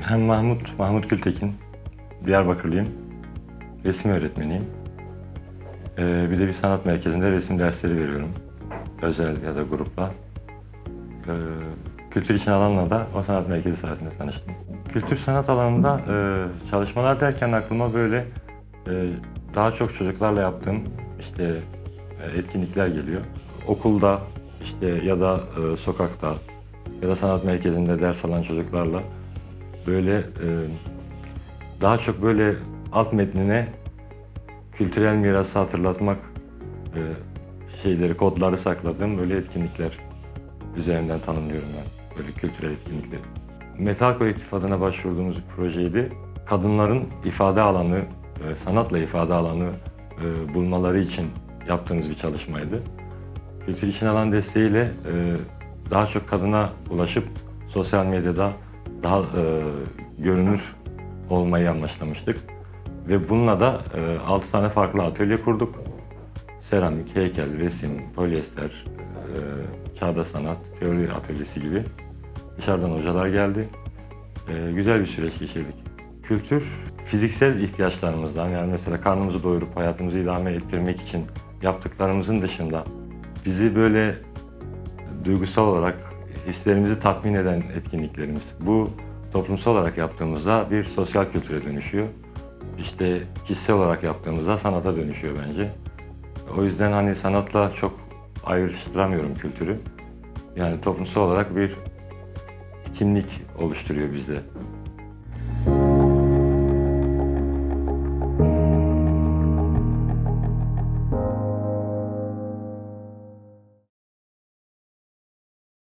Hem Mahmut, Mahmut Gültekin, Diyarbakırlıyım. Resim öğretmeniyim. Ee, bir de bir sanat merkezinde resim dersleri veriyorum. Özel ya da grupla. Ee, kültür için alanla da o sanat merkezi sayesinde tanıştım. Kültür sanat alanında e, çalışmalar derken aklıma böyle e, daha çok çocuklarla yaptığım işte e, etkinlikler geliyor. Okulda işte ya da e, sokakta ya da sanat merkezinde ders alan çocuklarla böyle e, daha çok böyle alt metnine kültürel mirası hatırlatmak e, şeyleri, kodları sakladığım böyle etkinlikler üzerinden tanımlıyorum ben. Böyle kültürel etkinlikleri. Metal Kolektif adına başvurduğumuz bir projeydi. Kadınların ifade alanı, e, sanatla ifade alanı e, bulmaları için yaptığımız bir çalışmaydı. Kültür için alan desteğiyle e, daha çok kadına ulaşıp sosyal medyada daha e, görünür olmayı amaçlamıştık. Ve bununla da e, 6 tane farklı atölye kurduk. Seramik, heykel, resim, polyester, e, çağda sanat, teori atölyesi gibi. Dışarıdan hocalar geldi. E, güzel bir süreç geçirdik. Kültür, fiziksel ihtiyaçlarımızdan yani mesela karnımızı doyurup hayatımızı idame ettirmek için yaptıklarımızın dışında bizi böyle duygusal olarak hislerimizi tatmin eden etkinliklerimiz. Bu toplumsal olarak yaptığımızda bir sosyal kültüre dönüşüyor. İşte kişisel olarak yaptığımızda sanata dönüşüyor bence. O yüzden hani sanatla çok ayrıştıramıyorum kültürü. Yani toplumsal olarak bir kimlik oluşturuyor bizde.